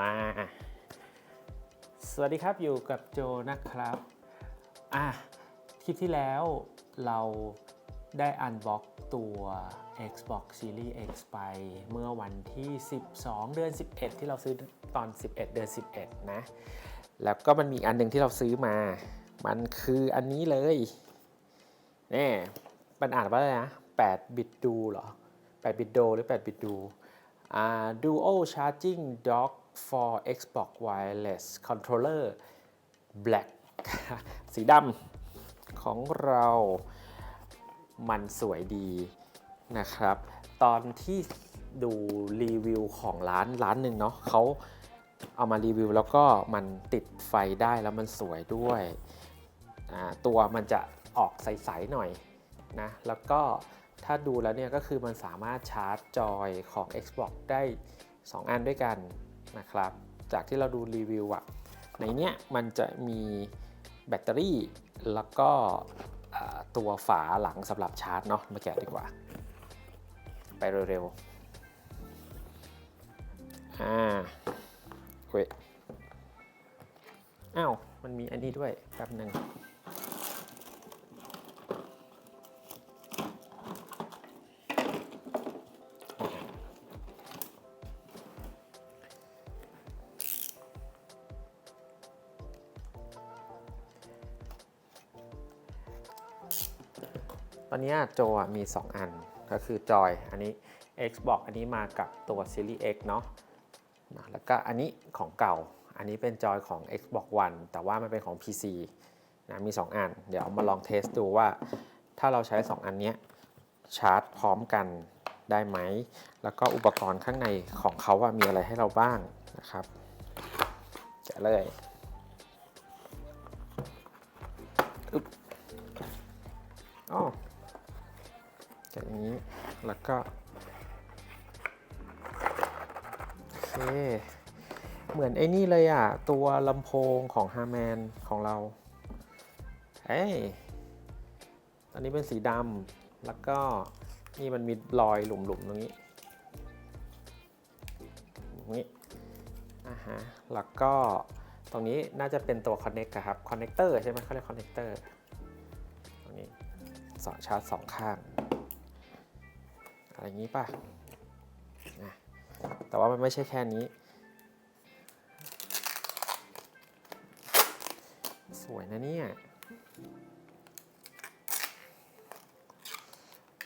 มา สวัสดีครับอยู่กับโจนะครับ อะ คลิปที่แล้วเราได้อันบ็อกตัว Xbox Series X ไปเมื่อวันที่ 12 เดือน 11 ที่เราซื้อตอน 11 เดือน 11 นะ แล้วก็มันมีอันหนึ่งที่เราซื้อมา มันคืออันนี้เลยนี่มันอ่านว่าอะไรนะ 8 บิตดูเหรอ 8 บิตโดหรือ 8 บิตดูอ่า Dual Charging Dock for Xbox Wireless Controller Black สีดำของเรามันสวยดีนะครับ ตอนที่ดูรีวิวของร้านร้านหนึ่งเนาะเขาเอามารีวิวแล้วก็มันติดไฟได้แล้วมันสวยด้วย ตัวมันจะออกใส ๆ หน่อยนะ แล้วก็ถ้าดูแล้วเนี่ยก็คือมันสามารถชาร์จจอยของ Xbox ได้ 2 อันด้วยกัน นะครับ จากที่เราดูรีวิวอะในเนี้ยมันจะมีแบตเตอรี่ แล้วก็ตัวฝาหลังสำหรับชาร์จเนาะมาแกะดีกว่า ไปเร็วๆอ่าเว้ยอ้าว มันมีอันนี้ด้วยแป๊บหนึ่ง อนนี้โจมี 2 อันก็คือจอยอันนี้ Xbox อันนี้มากับตัว Series X เนาะนะแล้วก็อันนี้ของเก่า อันนี้เป็นจอยของ Xbox One แต่ว่ามันเป็นของ PC นะมี 2 อัน เดี๋ยวเอามาลองเทสดูว่า ถ้าเราใช้ 2 อันนี้ชาร์จพร้อมกันได้ไหม แล้วก็อุปกรณ์ข้างในของเขาว่ามีอะไรให้เราบ้างนะครับแกะเลยอึ๊บอ๋ อจากอย่างนี้แล้วก็โอเคเหมือนไอ้นี่เลยอะ ตัวลำโพงของฮาร์แมนของเรา เอ้ยตอนนี้เป็นสีดำแล้วก็นี่มันมีรอยหลุมๆตรงนี้ตรงนี้อ่าฮะ แล้วก็ตรงนี้น่าจะเป็นตัว Connect ครับ Connector ใช่ไหมเขาเรียก Connector ตรงนี้สองชาร์จสองข้าง อะไรอย่างนี้ป่ะนะแต่ว่ามันไม่ใช่แค่นี้ สวยนะเนี่ย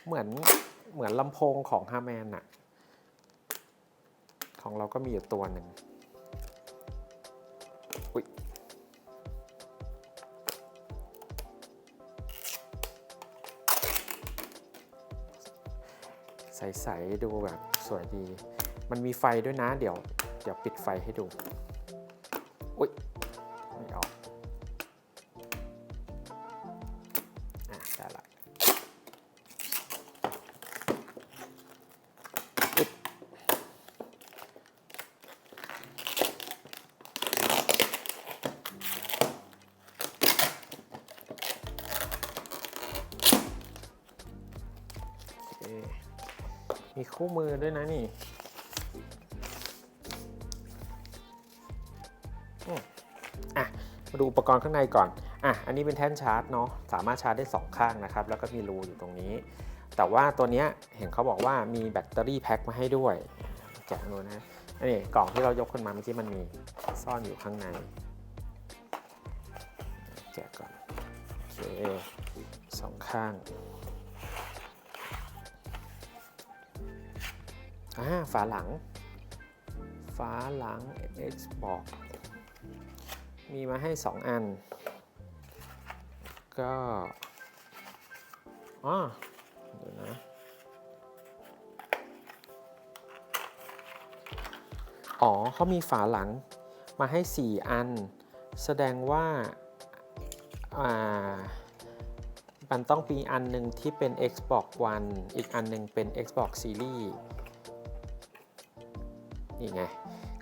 เหมือนเหมือนลำโพงของฮาร์แมนอะของเราก็มีอยู่ตัวหนึ่ง ใสๆดูแบบสวยดี มันมีไฟด้วยนะ เดี๋ยว เดี๋ยวปิดไฟให้ดู อุ๊ย คู่มือด้วยนะนี่อะมาดูอุปกรณ์ข้างในก่อน อะ อันนี้เป็นแท่นชาร์จเนาะ สามารถชาร์จได้ 2 ข้างนะครับ แล้วก็มีรูอยู่ตรงนี้ แต่ว่าตัวเนี้ยเห็นเขาบอกว่ามีแบตเตอรี่แพ็คมาให้ด้วย แกะดูนะ อันนี้กล่องที่เรายกขึ้นมาเมื่อกี้มันมีซ่อนอยู่ข้างใน แกะก่อน โอเคสองข้าง อ่าฝาหลัง ฝาหลัง Xbox มีมาให้ 2 อัน ก็อ๋อเดี๋ยวนะอ๋อเขามีฝาหลังมาให้ 4 อัน แสดงว่าอ่ามันต้องมีอันหนึ่งที่เป็น Xbox One อีกอันหนึ่งเป็น Xbox Series นี่ไง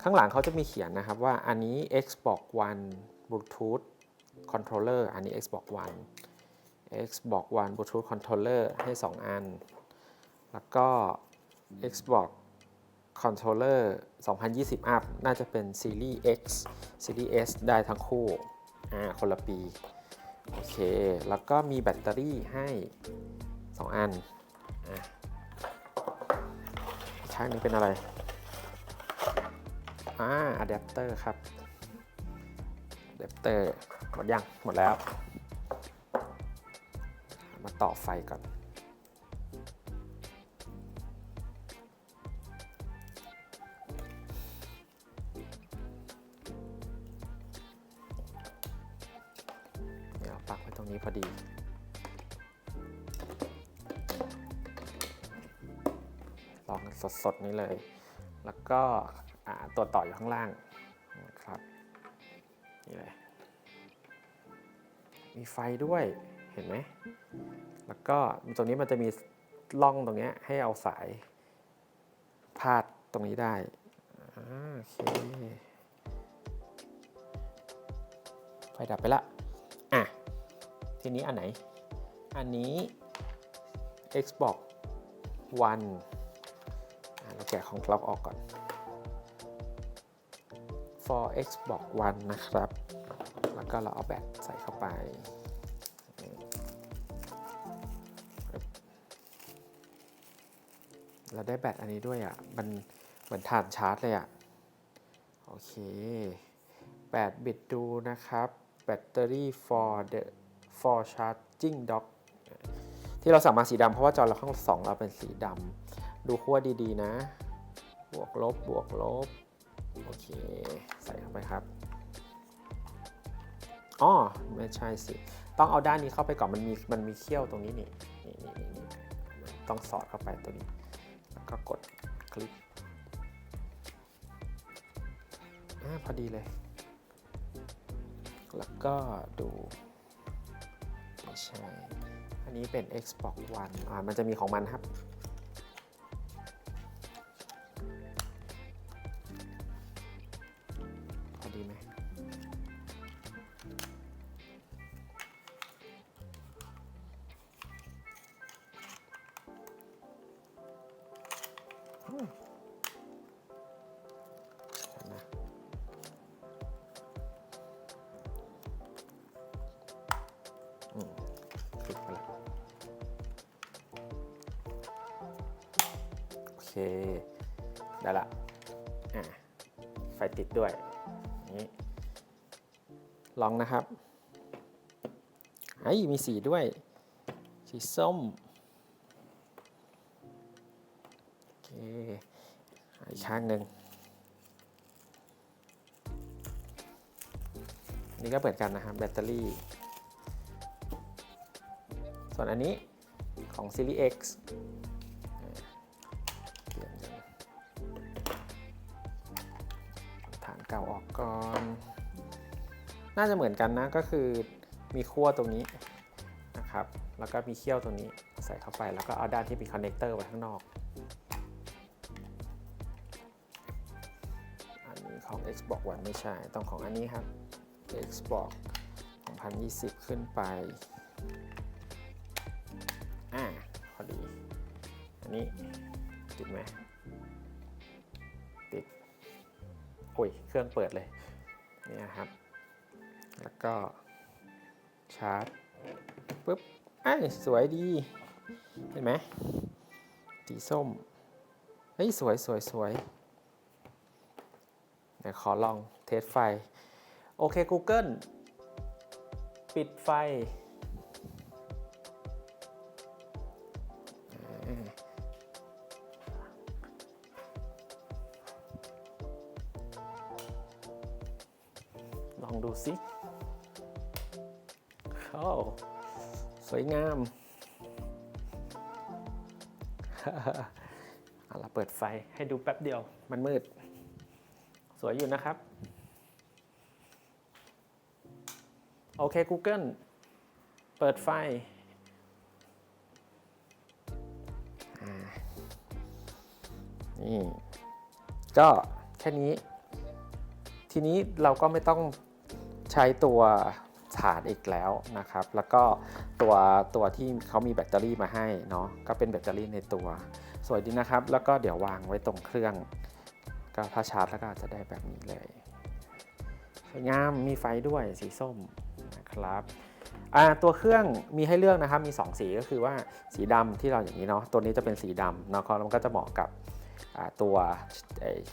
ข้างหลังเขาจะมีเขียนนะครับว่าอันนี้ Xbox One Bluetooth Controller อันนี้ Xbox One Xbox One Bluetooth Controller ให้ 2 อัน แล้วก็ Xbox คอนโทรลเลอร์2020อัพน่าจะเป็นซีรีส์ X ซีรีส์ S ได้ทั้งคู่ อ่า คนละปี โอเค แล้วก็มีแบตเตอรี่ให้ 2 อัน อะอีกข้างหนึงเป็นอะไร อ่าอะแดปเตอร์ครับอะแดปเตอร์หมดยัง หมดแล้ว มาต่อไฟก่อนเดี๋ยวปักไว้ตรงนี้พอดีลองสดๆนี้เลย แล้วก็ ตัวต่ออยู่ข้างล่างนะครับนี่เลยมีไฟด้วยเห็นไหมแล้วก็ตรงนี้มันจะมีร่องตรงนี้ให้เอาสายพาดตรงนี้ได้อาโอเคไฟดับไปละอะทีนี้อันไหน อันนี้ Xbox One อะเราแกะของเราออกก่อน for Xbox One นะครับ แล้วก็เราเอาแบตใส่เข้าไปเราได้แบตอันนี้ด้วยอะ มันเหมือนถ่านชาร์จเลยอะ โอเค 8 บิตดูนะครับแบตเตอรี่ for the for charging dock ที่เราสั่งมาสีดำเพราะว่าจอเราข้างสองเราเป็นสีดำ ดูขั้วดีๆนะ บวกลบ บวกลบ โอเค ส่เข้าไปครับอ๋อไม่ใช่สิ ต้องเอาด้านนี้เข้าไปก่อนมันมีมันมีเขี้ยวตรงนี้นี่นี่นี่นี่ต้องสอดเข้าไปตัวนี้ แล้วก็กดคลิกอพอดีเลย แล้วก็ดูไม่ใช่ อันนี้เป็น Xbox One อ่ามันจะมีของมันครับ ดีไหม อืมเห็นไหมอืมคลิกไปแล้วโอเค ได้ละ อ่ะ ไฟติดด้วย นี้ ลองนะครับไอ้ยมีสีด้วย สีส้ม โอเค อีกข้างหนึ่งนี่ก็เหมือนกันนะครับ แบตเตอรี่ ส่วนอันนี้ของ Series X เก่าออกก่อน น่าจะเหมือนกันนะก็คือมีขั้วตรงนี้นะครับ แล้วก็มีเขี้ยวตรงนี้ใส่เข้าไป แล้วก็เอาด้านที่เป็นคอนเนคเตอร์ไว้ข้างนอก อันนี้ของ Xbox One ไม่ใช่ ต้องของอันนี้ครับ Xbox 2020 ขึ้นไป อ่า พอดี อันนี้ติดไหม อ้ยเครื่องเปิดเลยเนี่ยครับ แล้วก็ชาร์จปุ๊บไอ้สวยดี เห็นไหมสีส้ม เฮ้ย สวยสวยสวยเดี๋ยวขอลองเทสไฟ โอเค Google ปิดไฟ อ้สวยงามเอาละเปิดไฟให้ดูแป๊บเดียว มันมืด สวยอยู่นะครับ โอเค Google เปิดไฟอ่านี่ก็แค่นี้ ทีนี้เราก็ไม่ต้องใช้ตัว ฐานอีกแล้วนะครับ แล้วก็ตัวตัวที่เขามีแบตเตอรี่มาให้เนาะก็เป็นแบตเตอรี่ในตัว สวยดีนะครับ แล้วก็เดี๋ยววางไว้ตรงเครื่อง ก็ถ้าชาร์จแล้วก็จะได้แบบนี้เลยสวยงามมีไฟด้วยสีส้มนะครับอ่าตัวเครื่องมีให้เลือกนะครับมี 2 สีก็คือว่าสีดำที่เราอย่างนี้เนาะตัวนี้จะเป็นสีดำเนาะแล้วมันก็จะเหมาะกับ ตัว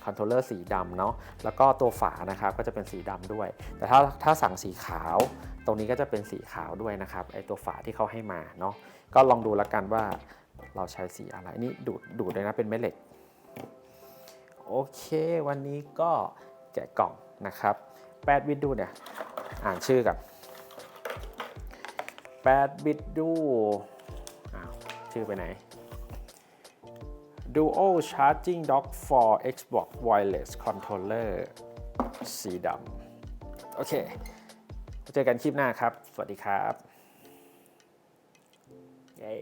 คอนโทรลเลอร์สีดำเนาะแล้วก็ตัวฝานะครับก็จะเป็นสีดำด้วย แต่ถ้าถ้าสั่งสีขาว ตรงนี้ก็จะเป็นสีขาวด้วยนะครับไอตัวฝาที่เขาให้มาเนาะก็ลองดูแล้วกันว่าเราใช้สีอะไรนี่ดูดดูดเลยนะเป็นแม่เหล็กโอเค วันนี้ก็แกะกล่องนะครับ8บิตดูเนี่ยอ่านชื่อกับ8บิตดูอ้าวชื่อไปไหน Dual Charging Dock for Xbox Wireless Controller สีดำโอเค เจอกันคลิปหน้าครับ สวัสดีครับ เย้